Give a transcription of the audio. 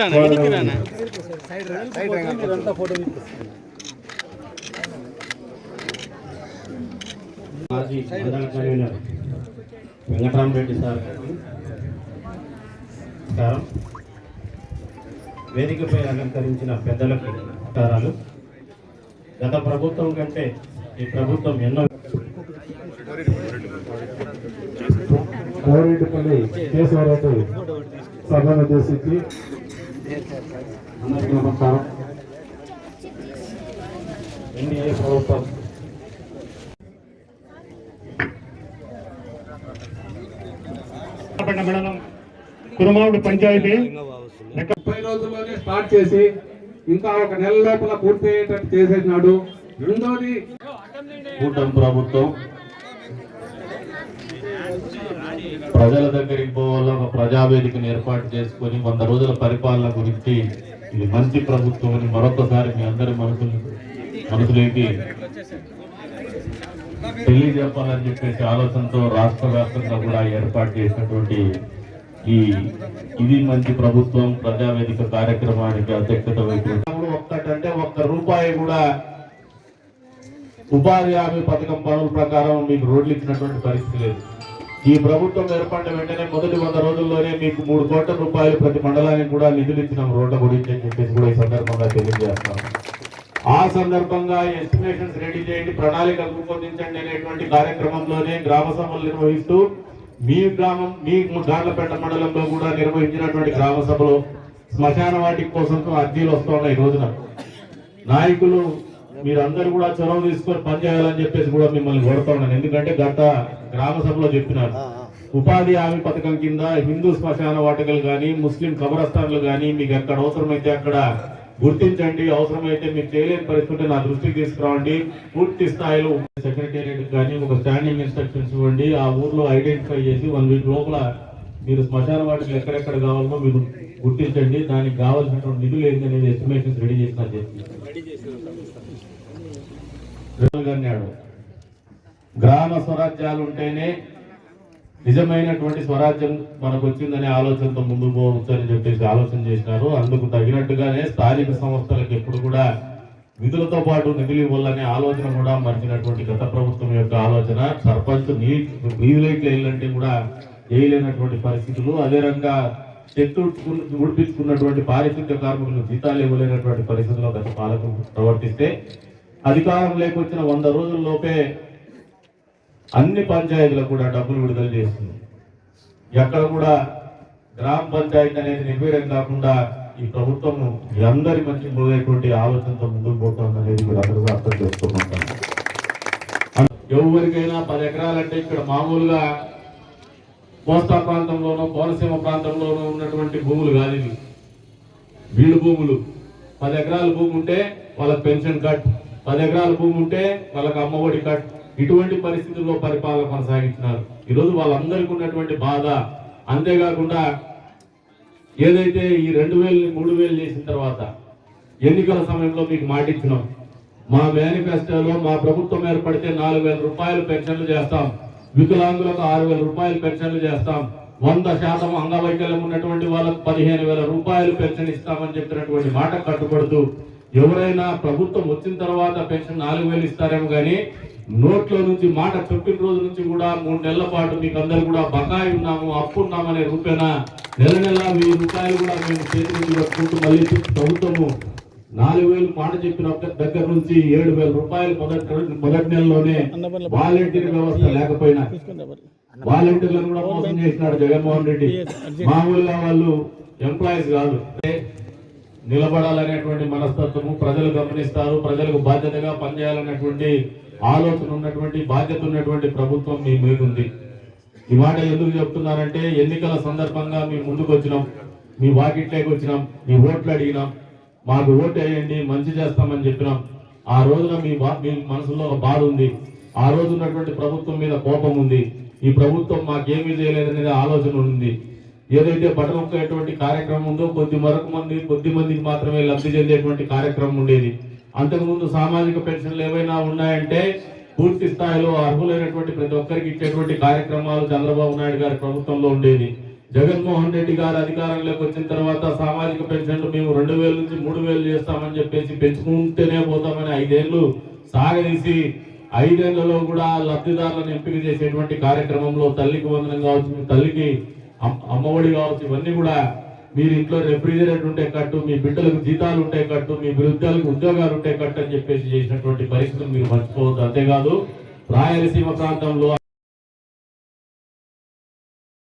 రానా వెనక్కి రానా వెంకటరామరెడ్డి సార్ నమస్కారం. వేదికపై అలంకరించిన పెద్దలకు నమస్కారాలు. గత ప్రభుత్వం కంటే ఈ ప్రభుత్వం ఎన్నో కోరేటిపల్లి కేశవరావు సభను ఉద్దేశించి అందరికీ నమస్కారం. ఎన్డీఏ ప్రభుత్వం. మండలం కురుమావుడు పంచాయతీ. ముప్పై రోజుల్లోనే స్టార్ట్ చేసి ఇంకా ఒక నెల లోపల పూర్తి అయ్యేటట్టు చేసేసినాడు. రెండోది కూటమి ప్రభుత్వం ప్రజల దగ్గరికి పోవాలో ఒక ప్రజావేదికను ఏర్పాటు చేసుకొని వంద రోజుల పరిపాలన గురించి ఇది మంచి ప్రభుత్వం అని మరొకసారి మీ అందరి మనసులు మనసులోకి తెలియజెప్పాలని చెప్పేసి ఆలోచనతో రాష్ట్ర వ్యాప్తంగా కూడా ఏర్పాటు చేసినటువంటి ఈ ఇది మంచి ప్రభుత్వం ప్రజావేదిక కార్యక్రమానికి అధ్యక్షత వహించిన ఒక్కటంటే ఒక్క రూపాయి కూడా ఉపాధి హామీ పథకం పనుల ప్రకారం మీకు రోడ్లు ఇచ్చినటువంటి పరిస్థితి లేదు. ఈ ప్రభుత్వం ఏర్పడిన వెంటనే మొదటి వంద రోజుల్లోనే మీకు మూడు కోట్ల రూపాయలు ప్రతి మండలానికి కూడా నిధులు ఇచ్చినాం రోడ్ల గురించి అని చెప్పేసి కూడా ఈ సందర్భంగా తెలియజేస్తాం. ఆ సందర్భంగా ఎస్టిమేషన్స్ రెడీ చేయండి ప్రణాళికలు రూపొందించండి అనేటువంటి కార్యక్రమంలోనే గ్రామ సభలు నిర్వహిస్తూ మీ గ్రామం మీ గార్లపేట మండలంలో కూడా నిర్వహించినటువంటి గ్రామ సభలో శ్మశాన వాటి కోసం అర్జీలు వస్తూ ఉన్నాయి ఈ రోజున. నాయకులు మీరందరూ కూడా చొరవ తీసుకొని పనిచేయాలని చెప్పేసి కూడా మిమ్మల్ని కోరుతా ఉన్నాను. ఎందుకంటే గత గ్రామ సభలో చెప్పినారు. ఉపాధి హామీ పథకం కింద హిందూ శ్మశాన వాటికలు కానీ ముస్లిం కబరస్థాన్లు కానీ మీకు ఎక్కడ అవసరమైతే అక్కడ గుర్తించండి. అవసరమైతే మీరు చేయలేని పరిస్థితి నా దృష్టికి తీసుకురావండి. పూర్తి స్థాయిలో సెక్రటేరియట్ కానీ ఒక స్టాండింగ్ ఇన్స్ట్రక్షన్స్ ఇవ్వండి. ఆ ఊర్లో ఐడెంటిఫై చేసి వన్ వీక్ లోపల మీరు శ్మశాన వాటికి ఎక్కడెక్కడ కావాలో మీరు గుర్తించండి. దానికి కావాల్సినటువంటి నిధులు ఏంటి అనేది ఎస్టిమేషన్స్ రెడీ చేసిన చెప్పి. అన్నాడు గ్రామ స్వరాజ్యాలు ఉంటేనే నిజమైనటువంటి స్వరాజ్యం మనకు వచ్చిందనే ఆలోచనతో ముందుకు పోవచ్చని చెప్పేసి ఆలోచన చేసినారు. అందుకు తగినట్టుగానే స్థానిక సంస్థలకు ఎప్పుడు కూడా విధులతో పాటు నిధులు ఇవ్వాలనే ఆలోచన కూడా మరిచినటువంటి గత ప్రభుత్వం యొక్క ఆలోచన. సర్పంచ్ నీ వీధులైట్లు వేయాలంటే కూడా వేయలేనటువంటి పరిస్థితులు. అదే రకంగా చెట్టు ఉడిపించుకున్నటువంటి పారిశుద్ధ్య కార్మికులు జీతాలు ఇవ్వలేనటువంటి పరిస్థితుల్లో గత పాలకులు ప్రవర్తిస్తే అధికారం లేకొచ్చిన వంద రోజుల్లోపే అన్ని పంచాయతీలకు కూడా డబ్బులు విడుదల చేస్తుంది. ఎక్కడ కూడా గ్రామ పంచాయతీ అనేది నిర్వీర్యం కాకుండా ఈ ప్రభుత్వం అందరి మంచి పోయేటువంటి ఆలోచనతో ముందుకు పోతుంది అనేది కూడా అందరూ అర్థం చేసుకుంటాం ఎవరికైనా పది ఎకరాలంటే ఇక్కడ మామూలుగా కోస్తా ప్రాంతంలోనూ కోనసీమ ప్రాంతంలోనూ ఉన్నటువంటి భూములు కాదు ఇవి. వీళ్ళు భూములు. పది ఎకరాల భూమి ఉంటే వాళ్ళకి పెన్షన్ కట్ పది ఎకరాల భూమి ఉంటే వాళ్ళకి అమ్మఒడి కట్ ఇటువంటి పరిస్థితుల్లో పరిపాలన కొనసాగించినారు. ఈరోజు వాళ్ళందరికీ ఉన్నటువంటి బాధ. అంతేకాకుండా ఏదైతే ఈ రెండు వేలు మూడు వేలు చేసిన తర్వాత ఎన్నికల సమయంలో మీకు మాటిచ్చినాం మా మేనిఫెస్టోలో మా ప్రభుత్వం ఏర్పడితే నాలుగు వేల రూపాయలు పెన్షన్లు చేస్తాం. వికలాంగులకు ఆరు వేల రూపాయలు పెన్షన్లు చేస్తాం. వంద శాతం అంగవైకల్యం ఉన్నటువంటి వాళ్ళకు పదిహేను వేల రూపాయలు పెన్షన్ ఇస్తామని చెప్పినటువంటి మాట కట్టుబడుతూ ఎవరైనా ప్రభుత్వం వచ్చిన తర్వాత పెన్షన్ నాలుగు వేలు ఇస్తారేమో కానీ నోట్లో నుంచి మాట చెప్పిన రోజు నుంచి కూడా మూడు నెలల పాటు మీకు అందరు కూడా బకాయి ఉన్నాము అప్పు ఉన్నామనే రూపేణ నెల నెల వెయ్యి రూపాయలు కూడా మేము చేతి నుంచి మళ్ళీ ప్రభుత్వము నాలుగు వేలు మాట చెప్పిన దగ్గర నుంచి ఏడు వేల రూపాయలు మొదటి మొదటి నెలలోనే వాలంటీర్ వ్యవస్థ లేకపోయినా వాలంటీర్లను కూడా మోసం చేసినాడు జగన్మోహన్ రెడ్డి. మామూలుగా వాళ్ళు ఎంప్లాయీస్ కాదు. నిలబడాలనేటువంటి మనస్తత్వము ప్రజలు గమనిస్తారు ప్రజలకు బాధ్యతగా పనిచేయాలనేటువంటి ఆలోచన ఉన్నటువంటి బాధ్యత ఉన్నటువంటి ప్రభుత్వం మీ మీద ఉంది ఈ మాట ఎందుకు చెప్తున్నారంటే ఎన్నికల సందర్భంగా మీ ముందుకు వచ్చినాం మీ వాకిట్లోకి వచ్చినాం మీ ఓట్లు అడిగినాం మాకు ఓటు వేయండి మంచి చేస్తామని చెప్పినాం. ఆ రోజున మీ మీ మనసులో ఒక బాధ ఉంది. ఆ రోజు ఉన్నటువంటి ప్రభుత్వం మీద కోపం ఉంది. ఈ ప్రభుత్వం మాకేమీ చేయలేదనేది ఆలోచన ఉంది. ఏదైతే బట్టలొక్కేటువంటి కార్యక్రమం ఉందో కొద్ది మరొక మంది కొద్ది మందికి మాత్రమే లబ్ధి చెందేటువంటి కార్యక్రమం ఉండేది. అంతకుముందు సామాజిక పెన్షన్లు ఏవైనా ఉన్నాయంటే పూర్తి స్థాయిలో అర్హులైనటువంటి ప్రతి ఒక్కరికి ఇచ్చేటువంటి కార్యక్రమాలు చంద్రబాబు నాయుడు గారి ప్రభుత్వంలో ఉండేది జగన్మోహన్ రెడ్డి గారు అధికారంలోకి వచ్చిన తర్వాత సామాజిక పెన్షన్లు మేము రెండు వేల నుంచి మూడు వేలు చేస్తామని చెప్పేసి పెంచుకుంటేనే పోతామని ఐదేళ్ళు సాగదీసి ఐదేళ్ళలో కూడా లబ్ధిదారులను ఎంపిక చేసేటువంటి కార్యక్రమంలో తల్లికి వందనం కావచ్చు తల్లికి అమ్మఒడి కావచ్చు ఇవన్నీ కూడా మీరు ఇంట్లో రెఫ్రిజిరేటర్ ఉంటే కట్టు మీ బిడ్డలకు జీతాలు ఉంటే కట్టు మీ వృద్ధాలకు ఉద్యోగాలు ఉంటే కట్టు అని చెప్పేసి చేసినటువంటి పరిస్థితులు మీరు మర్చిపోవద్దు. అంతేకాదు రాయలసీమ ప్రాంతంలో